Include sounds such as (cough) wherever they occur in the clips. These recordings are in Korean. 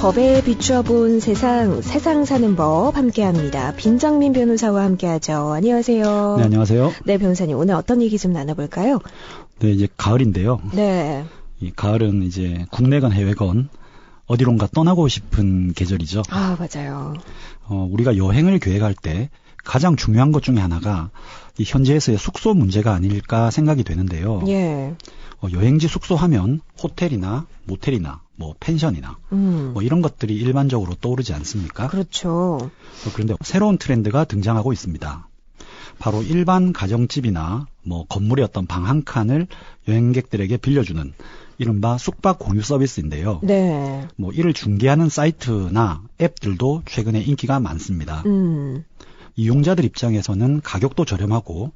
법에 비추어 본 세상, 세상 사는 법 함께합니다. 빈정민 변호사와 함께하죠. 안녕하세요. 네, 안녕하세요. 네, 변호사님 오늘 어떤 얘기 좀 나눠볼까요? 네, 이제 가을인데요. 네. 이 가을은 이제 국내건 해외건 어디론가 떠나고 싶은 계절이죠. 아, 맞아요. 어, 우리가 여행을 계획할 때 가장 중요한 것 중에 하나가 이 현지에서의 숙소 문제가 아닐까 생각이 되는데요. 예. 어, 여행지 숙소 하면 호텔이나 모텔이나 뭐 펜션이나 음. 뭐 이런 것들이 일반적으로 떠오르지 않습니까? 그렇죠. 어, 그런데 새로운 트렌드가 등장하고 있습니다. 바로 일반 가정집이나 뭐 건물의 어떤 방 한 칸을 여행객들에게 빌려주는 이른바 숙박 공유 서비스인데요. 네. 뭐 이를 중개하는 사이트나 앱들도 최근에 인기가 많습니다. 음. 이용자들 입장에서는 가격도 저렴하고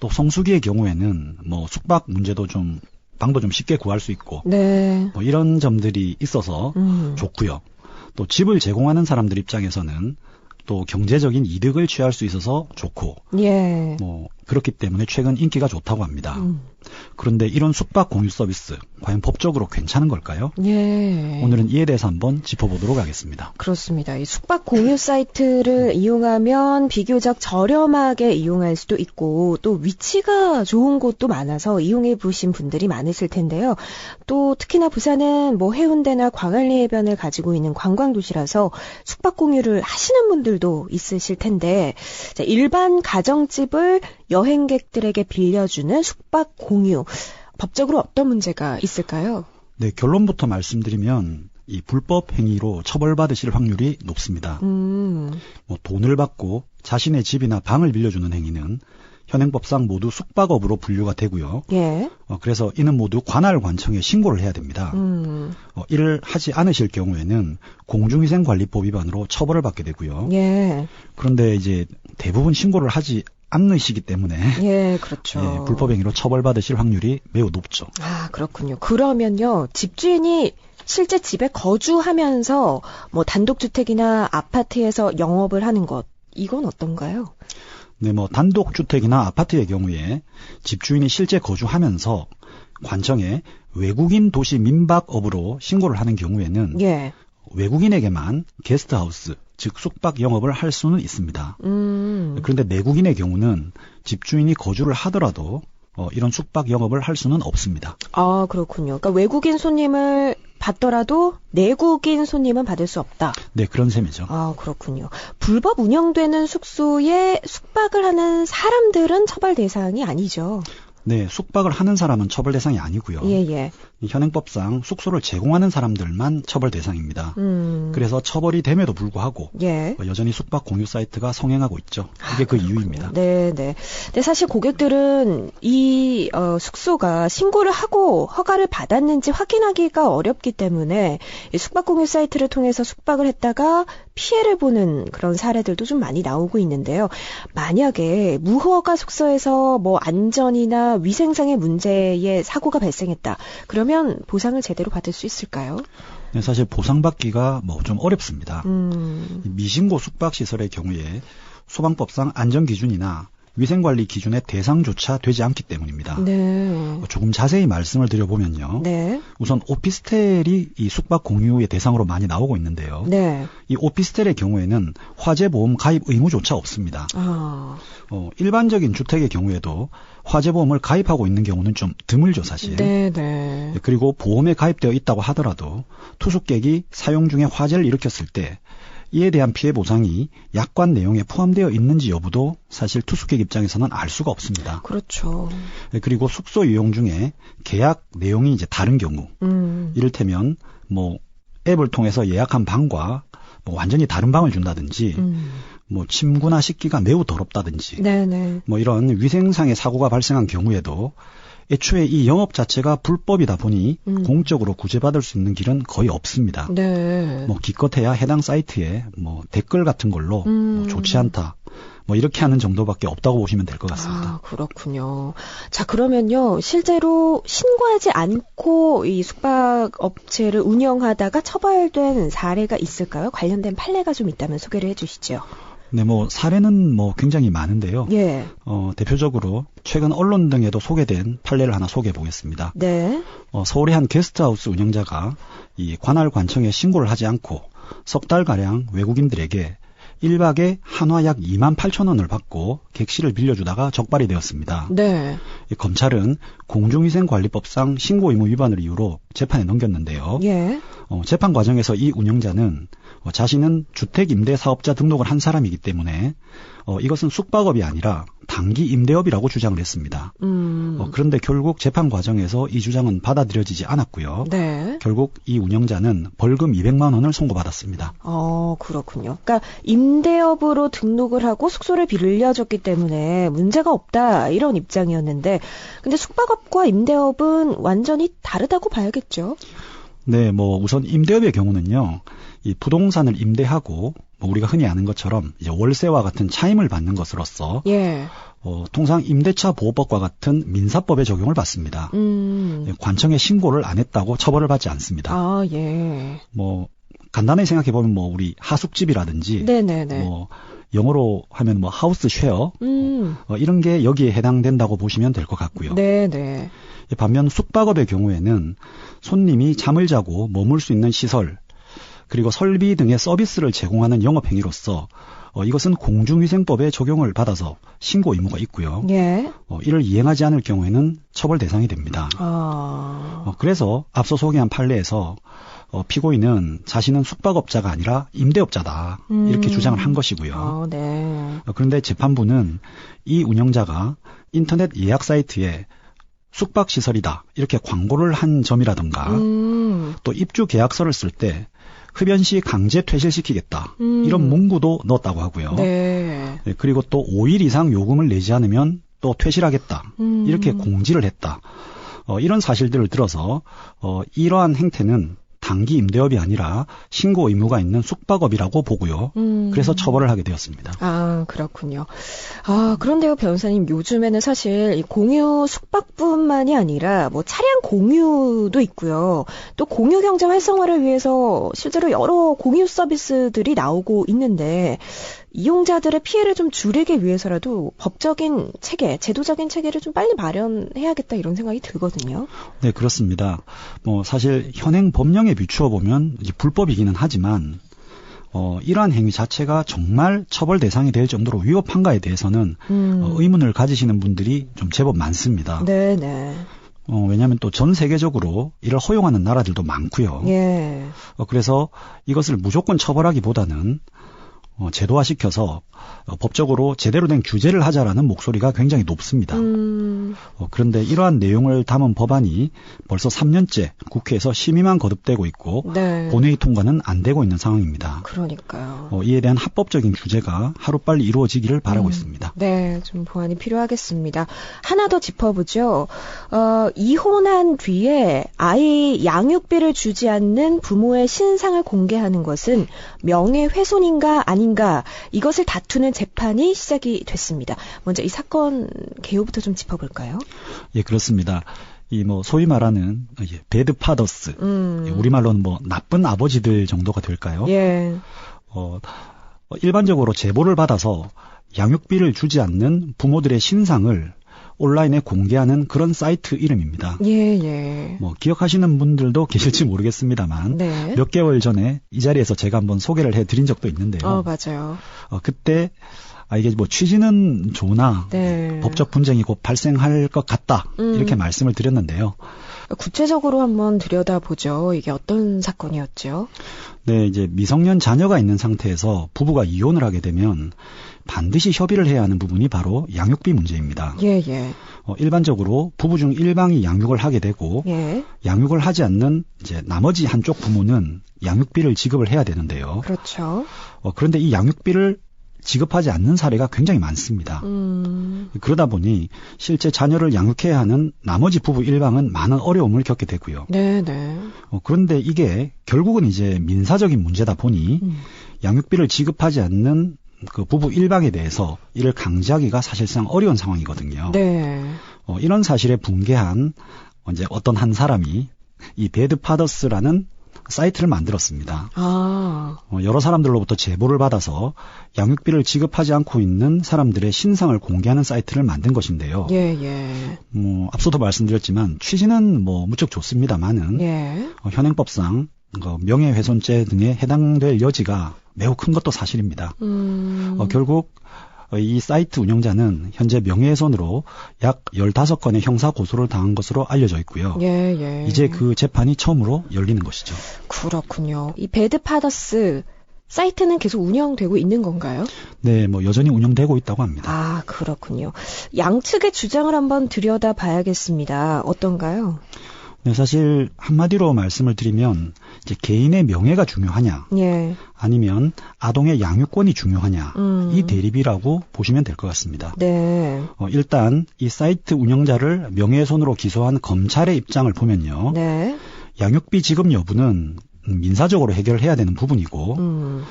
또 성수기의 경우에는 뭐 숙박 문제도 좀 방도 좀 쉽게 구할 수 있고 네. 뭐 이런 점들이 있어서 음. 좋고요. 또 집을 제공하는 사람들 입장에서는 또 경제적인 이득을 취할 수 있어서 좋고 예. 뭐 그렇기 때문에 최근 인기가 좋다고 합니다. 음. 그런데 이런 숙박 공유 서비스 과연 법적으로 괜찮은 걸까요? 예. 오늘은 이에 대해서 한번 짚어보도록 하겠습니다. 그렇습니다. 이 숙박 공유 사이트를 이용하면 비교적 저렴하게 이용할 수도 있고 또 위치가 좋은 곳도 많아서 이용해 보신 분들이 많으실 텐데요. 또 특히나 부산은 뭐 해운대나 광안리 해변을 가지고 있는 관광 도시라서 숙박 공유를 하시는 분들도 있으실 텐데 자, 일반 가정집을 여행객들에게 빌려주는 숙박 공유 법적으로 어떤 문제가 있을까요? 네, 결론부터 말씀드리면 이 불법 행위로 처벌받으실 확률이 높습니다. 음, 뭐 돈을 받고 자신의 집이나 방을 빌려주는 행위는 현행법상 모두 숙박업으로 분류가 되고요. 예, 어, 그래서 이는 모두 관할 관청에 신고를 해야 됩니다. 음, 어, 이를 하지 않으실 경우에는 공중위생관리법 위반으로 처벌을 받게 되고요. 예, 그런데 이제 대부분 신고를 하지 않으시기 때문에 예, 그렇죠. 예, 불법 행위로 처벌받으실 확률이 매우 높죠. 아, 그렇군요. 그러면요, 집주인이 실제 집에 거주하면서 뭐 단독주택이나 아파트에서 영업을 하는 것, 이건 어떤가요? 네, 뭐 단독주택이나 아파트의 경우에 집주인이 실제 거주하면서 관청에 외국인 도시 민박업으로 신고를 하는 경우에는 예. 외국인에게만 게스트하우스, 즉 숙박 영업을 할 수는 있습니다. 음, 그런데 내국인의 경우는 집주인이 거주를 하더라도 어, 이런 숙박 영업을 할 수는 없습니다. 아, 그렇군요. 그러니까 외국인 손님을 받더라도 내국인 손님은 받을 수 없다. 네, 그런 셈이죠. 아, 그렇군요. 불법 운영되는 숙소에 숙박을 하는 사람들은 처벌 대상이 아니죠. 네, 숙박을 하는 사람은 처벌 대상이 아니고요. 예, 예. 이 현행법상 숙소를 제공하는 사람들만 처벌 대상입니다. 음. 그래서 처벌이 됨에도 불구하고 예. 어, 여전히 숙박 공유 사이트가 성행하고 있죠. 이게 그 이유입니다. 네, 네. 근데 사실 고객들은 이 어, 숙소가 신고를 하고 허가를 받았는지 확인하기가 어렵기 때문에 이 숙박 공유 사이트를 통해서 숙박을 했다가 피해를 보는 그런 사례들도 좀 많이 나오고 있는데요. 만약에 무허가 숙소에서 뭐 안전이나 위생상의 문제에 사고가 발생했다. 그러면 보상을 제대로 받을 수 있을까요? 네, 사실 보상받기가 뭐 좀 어렵습니다. 음. 이 미신고 숙박시설의 경우에 소방법상 안전 기준이나 위생관리 기준의 대상조차 되지 않기 때문입니다. 네. 어, 조금 자세히 말씀을 드려보면요. 네. 우선 오피스텔이 이 숙박 공유의 대상으로 많이 나오고 있는데요. 네. 이 오피스텔의 경우에는 화재보험 가입 의무조차 없습니다. 아. 어, 일반적인 주택의 경우에도 화재보험을 가입하고 있는 경우는 좀 드물죠, 사실. 네, 네. 예, 그리고 보험에 가입되어 있다고 하더라도 투숙객이 사용 중에 화재를 일으켰을 때 이에 대한 피해 보상이 약관 내용에 포함되어 있는지 여부도 사실 투숙객 입장에서는 알 수가 없습니다. 그렇죠. 예, 그리고 숙소 이용 중에 계약 내용이 이제 다른 경우, 음. 이를테면 뭐 앱을 통해서 예약한 방과 뭐 완전히 다른 방을 준다든지, 음. 뭐 침구나 식기가 매우 더럽다든지, 네네. 뭐 이런 위생상의 사고가 발생한 경우에도 애초에 이 영업 자체가 불법이다 보니 음. 공적으로 구제받을 수 있는 길은 거의 없습니다. 네. 뭐 기껏해야 해당 사이트에 뭐 댓글 같은 걸로 음. 뭐 좋지 않다. 뭐 이렇게 하는 정도밖에 없다고 보시면 될 것 같습니다. 아, 그렇군요. 자, 그러면요. 실제로 신고하지 않고 이 숙박 업체를 운영하다가 처벌된 사례가 있을까요? 관련된 판례가 좀 있다면 소개를 해 주시죠. 네, 뭐 사례는 뭐 굉장히 많은데요. 예. 어, 대표적으로 최근 언론 등에도 소개된 판례를 하나 소개해 보겠습니다. 네. 어, 서울의 한 게스트하우스 운영자가 이 관할 관청에 신고를 하지 않고 석 달 가량 외국인들에게 1박에 한화 약 2만 8천 원을 받고 객실을 빌려주다가 적발이 되었습니다. 네. 이 검찰은 공중위생관리법상 신고 의무 위반을 이유로 재판에 넘겼는데요. 예. 어, 재판 과정에서 이 운영자는 어, 자신은 주택 임대 사업자 등록을 한 사람이기 때문에 어, 이것은 숙박업이 아니라 단기 임대업이라고 주장을 했습니다. 음. 어, 그런데 결국 재판 과정에서 이 주장은 받아들여지지 않았고요. 네. 결국 이 운영자는 벌금 200만 원을 선고받았습니다. 어, 그렇군요. 그러니까 임대업으로 등록을 하고 숙소를 빌려줬기 때문에 문제가 없다 이런 입장이었는데 근데 숙박업과 임대업은 완전히 다르다고 봐야겠죠. 네, 뭐 우선 임대업의 경우는요. 이 부동산을 임대하고 뭐 우리가 흔히 아는 것처럼 이제 월세와 같은 차임을 받는 것으로서 예. 어, 통상 임대차 보호법과 같은 민사법의 적용을 받습니다. 음. 예, 관청에 신고를 안 했다고 처벌을 받지 않습니다. 아, 예. 뭐 간단하게 생각해 보면 뭐 우리 하숙집이라든지 네네네. 뭐 영어로 하면 뭐 하우스 쉐어 음. 어, 이런 게 여기에 해당된다고 보시면 될 것 같고요. 네네. 반면 숙박업의 경우에는 손님이 잠을 자고 머물 수 있는 시설 그리고 설비 등의 서비스를 제공하는 영업 행위로서 어, 이것은 공중위생법에 적용을 받아서 신고 의무가 있고요. 예. 어, 이를 이행하지 않을 경우에는 처벌 대상이 됩니다. 아. 어, 그래서 앞서 소개한 판례에서 어, 피고인은 자신은 숙박업자가 아니라 임대업자다 이렇게 음. 주장을 한 것이고요. 아, 네. 어, 그런데 재판부는 이 운영자가 인터넷 예약 사이트에 숙박 시설이다 이렇게 광고를 한 점이라든가 음. 또 입주 계약서를 쓸 때 흡연 시 강제 퇴실시키겠다 음. 이런 문구도 넣었다고 하고요. 네. 네, 그리고 또 5일 이상 요금을 내지 않으면 또 퇴실하겠다 음. 이렇게 공지를 했다. 어, 이런 사실들을 들어서 어, 이러한 행태는 단기 임대업이 아니라 신고 의무가 있는 숙박업이라고 보고요. 음. 그래서 처벌을 하게 되었습니다. 아, 그렇군요. 아, 그런데요, 변호사님, 요즘에는 사실 이 공유 숙박뿐만이 아니라 뭐 차량 공유도 있고요. 또 공유 경제 활성화를 위해서 실제로 여러 공유 서비스들이 나오고 있는데 이용자들의 피해를 좀 줄이기 위해서라도 법적인 체계, 제도적인 체계를 좀 빨리 마련해야겠다 이런 생각이 들거든요. 네, 그렇습니다. 뭐 사실 현행 법령에 비추어 보면 불법이기는 하지만 어, 이러한 행위 자체가 정말 처벌 대상이 될 정도로 위법한가에 대해서는 음. 어, 의문을 가지시는 분들이 좀 제법 많습니다. 네, 네. 어, 왜냐하면 또 전 세계적으로 이를 허용하는 나라들도 많고요. 예. 어, 그래서 이것을 무조건 처벌하기보다는 어, 제도화시켜서 어, 법적으로 제대로 된 규제를 하자라는 목소리가 굉장히 높습니다. 음. 어, 그런데 이러한 내용을 담은 법안이 벌써 3년째 국회에서 심의만 거듭되고 있고 네. 본회의 통과는 안 되고 있는 상황입니다. 그러니까요. 어, 이에 대한 합법적인 규제가 하루빨리 이루어지기를 바라고 음. 있습니다. 네, 좀 보완이 필요하겠습니다. 하나 더 짚어보죠. 어, 이혼한 뒤에 아이 양육비를 주지 않는 부모의 신상을 공개하는 것은 명예훼손인가 아닌가 이것을 다투 는 재판이 시작이 됐습니다. 먼저 이 사건 개요부터 좀 짚어볼까요? 예, 그렇습니다. 이뭐 소위 말하는 예, 배드 파더스, 음. 예, 우리말로는 뭐 나쁜 아버지들 정도가 될까요? 예. 어, 어, 일반적으로 제보를 받아서 양육비를 주지 않는 부모들의 신상을 온라인에 공개하는 그런 사이트 이름입니다. 예, 예. 뭐 기억하시는 분들도 계실지 모르겠습니다만 네. 몇 개월 전에 이 자리에서 제가 한번 소개를 해 드린 적도 있는데요. 어, 맞아요. 어, 그때 아 이게 뭐 취지는 좋으나 네. 법적 분쟁이 곧 발생할 것 같다 음. 이렇게 말씀을 드렸는데요. 구체적으로 한번 들여다보죠. 이게 어떤 사건이었죠? 네, 이제 미성년 자녀가 있는 상태에서 부부가 이혼을 하게 되면 반드시 협의를 해야 하는 부분이 바로 양육비 문제입니다. 예, 예. 어, 일반적으로 부부 중 일방이 양육을 하게 되고 예. 양육을 하지 않는 이제 나머지 한쪽 부모는 양육비를 지급을 해야 되는데요. 그렇죠. 어, 그런데 이 양육비를 지급하지 않는 사례가 굉장히 많습니다. 음. 그러다 보니 실제 자녀를 양육해야 하는 나머지 부부 일방은 많은 어려움을 겪게 되고요. 네, 네. 어, 그런데 이게 결국은 이제 민사적인 문제다 보니 음. 양육비를 지급하지 않는 그 부부 일방에 대해서 이를 강제하기가 사실상 어려운 상황이거든요. 네. 어, 이런 사실에 붕괴한 이제 어떤 한 사람이 이 배드 파더스라는 사이트를 만들었습니다. 아, 어, 여러 사람들로부터 제보를 받아서 양육비를 지급하지 않고 있는 사람들의 신상을 공개하는 사이트를 만든 것인데요. 예, 예. 뭐 앞서도 말씀드렸지만 취지는 뭐 무척 좋습니다만은 예. 어, 현행법상 어, 명예훼손죄 등에 해당될 여지가 매우 큰 것도 사실입니다. 음. 어, 결국 어, 이 사이트 운영자는 현재 명예훼손으로 약 15건의 형사 고소를 당한 것으로 알려져 있고요. 예, 예. 이제 그 재판이 처음으로 열리는 것이죠. 그렇군요. 이 배드파더스 사이트는 계속 운영되고 있는 건가요? 네, 뭐 여전히 운영되고 있다고 합니다. 아, 그렇군요. 양측의 주장을 한번 들여다 봐야겠습니다. 어떤가요? 네, 사실 한마디로 말씀을 드리면 이제 개인의 명예가 중요하냐 예. 아니면 아동의 양육권이 중요하냐 음. 이 대립이라고 보시면 될 것 같습니다. 네. 어, 일단 이 사이트 운영자를 명예훼손으로 기소한 검찰의 입장을 보면요. 네. 양육비 지급 여부는 민사적으로 해결해야 되는 부분이고 음.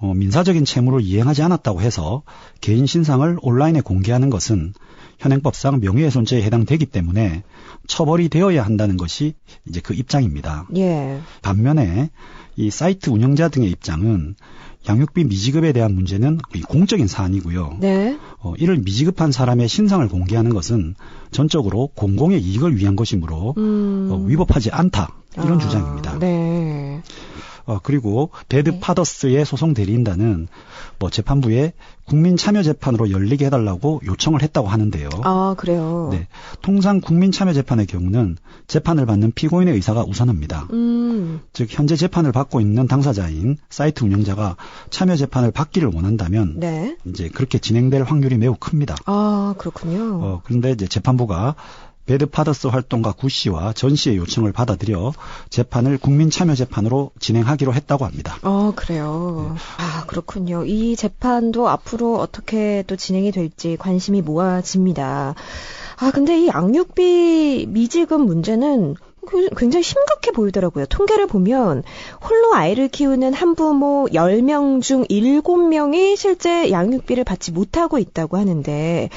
어, 민사적인 채무를 이행하지 않았다고 해서 개인 신상을 온라인에 공개하는 것은 현행법상 명예훼손죄에 해당되기 때문에 처벌이 되어야 한다는 것이 이제 그 입장입니다. 예. 반면에 이 사이트 운영자 등의 입장은 양육비 미지급에 대한 문제는 이 공적인 사안이고요. 네. 어, 이를 미지급한 사람의 신상을 공개하는 것은 전적으로 공공의 이익을 위한 것이므로 음. 어, 위법하지 않다 이런 아, 주장입니다. 네. 어, 그리고 배드 네. 파더스의 소송 대리인단은 뭐 재판부에 국민 참여 재판으로 열리게 해달라고 요청을 했다고 하는데요. 아, 그래요. 네, 통상 국민 참여 재판의 경우는 재판을 받는 피고인의 의사가 우선합니다. 음. 즉 현재 재판을 받고 있는 당사자인 사이트 운영자가 참여 재판을 받기를 원한다면 네. 이제 그렇게 진행될 확률이 매우 큽니다. 아, 그렇군요. 어, 그런데 이제 재판부가 배드 파더스 활동가 구 씨와 전 씨의 요청을 받아들여 재판을 국민 참여 재판으로 진행하기로 했다고 합니다. 어, 그래요. 아, 그렇군요. 이 재판도 앞으로 어떻게 또 진행이 될지 관심이 모아집니다. 아, 근데 이 양육비 미지급 문제는 그- 굉장히 심각해 보이더라고요. 통계를 보면 홀로 아이를 키우는 한부모 10명 중 7명이 실제 양육비를 받지 못하고 있다고 하는데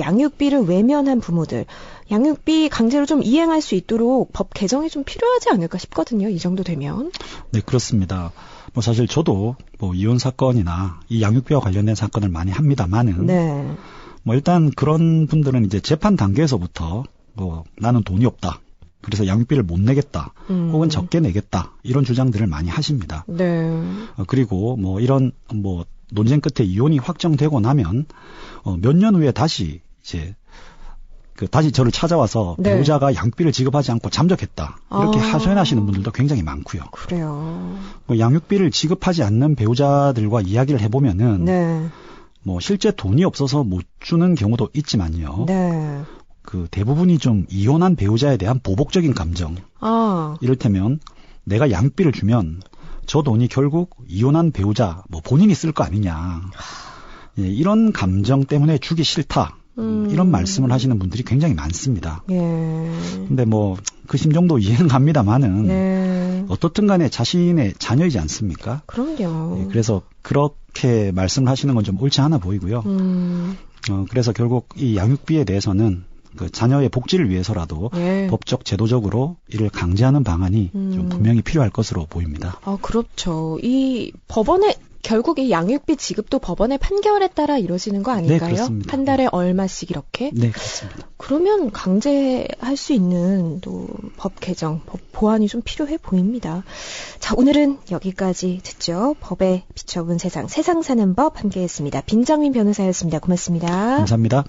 양육비를 외면한 부모들 양육비 강제로 좀 이행할 수 있도록 법 개정이 좀 필요하지 않을까 싶거든요. 이 정도 되면. 네, 그렇습니다. 뭐 사실 저도 뭐 이혼 사건이나 이 양육비와 관련된 사건을 많이 합니다만은 네. 뭐 일단 그런 분들은 이제 재판 단계에서부터 뭐 나는 돈이 없다. 그래서 양육비를 못 내겠다. 음. 혹은 적게 내겠다. 이런 주장들을 많이 하십니다. 네. 어, 그리고 뭐 이런 뭐 논쟁 끝에 이혼이 확정되고 나면 어, 몇 년 후에 다시 이제 그 다시 저를 찾아와서 네. 배우자가 양육비를 지급하지 않고 잠적했다. 이렇게 아. 하소연하시는 분들도 굉장히 많고요. 그래요. 뭐 양육비를 지급하지 않는 배우자들과 이야기를 해보면은 네. 뭐 실제 돈이 없어서 못 주는 경우도 있지만요. 네. 그 대부분이 좀 이혼한 배우자에 대한 보복적인 감정. 아. 이를테면 내가 양육비를 주면 저 돈이 결국 이혼한 배우자 뭐 본인이 쓸 거 아니냐. 예, 이런 감정 때문에 주기 싫다. 음. 이런 말씀을 하시는 분들이 굉장히 많습니다. 예. 근데 뭐 그 심정도 (laughs) 이해는 갑니다만은 네. 어떻든 간에 자신의 자녀이지 않습니까? 그럼요. 예, 그래서 그렇게 말씀을 하시는 건 좀 옳지 않아 보이고요. 음. 어, 그래서 결국 이 양육비에 대해서는 그 자녀의 복지를 위해서라도 예. 법적 제도적으로 이를 강제하는 방안이 음. 좀 분명히 필요할 것으로 보입니다. 아, 그렇죠. 이 법원의 결국 이 양육비 지급도 법원의 판결에 따라 이루어지는 거? 네, 그렇습니다. 한 달에 얼마씩 이렇게? 네, 그렇습니다. 그러면 강제할 수 있는 또 법 개정, 법 보완이 좀 필요해 보입니다. 자, 오늘은 여기까지 듣죠. 법에 비춰본 세상, 세상 사는 법 함께 했습니다. 빈정민 변호사였습니다. 고맙습니다. 감사합니다.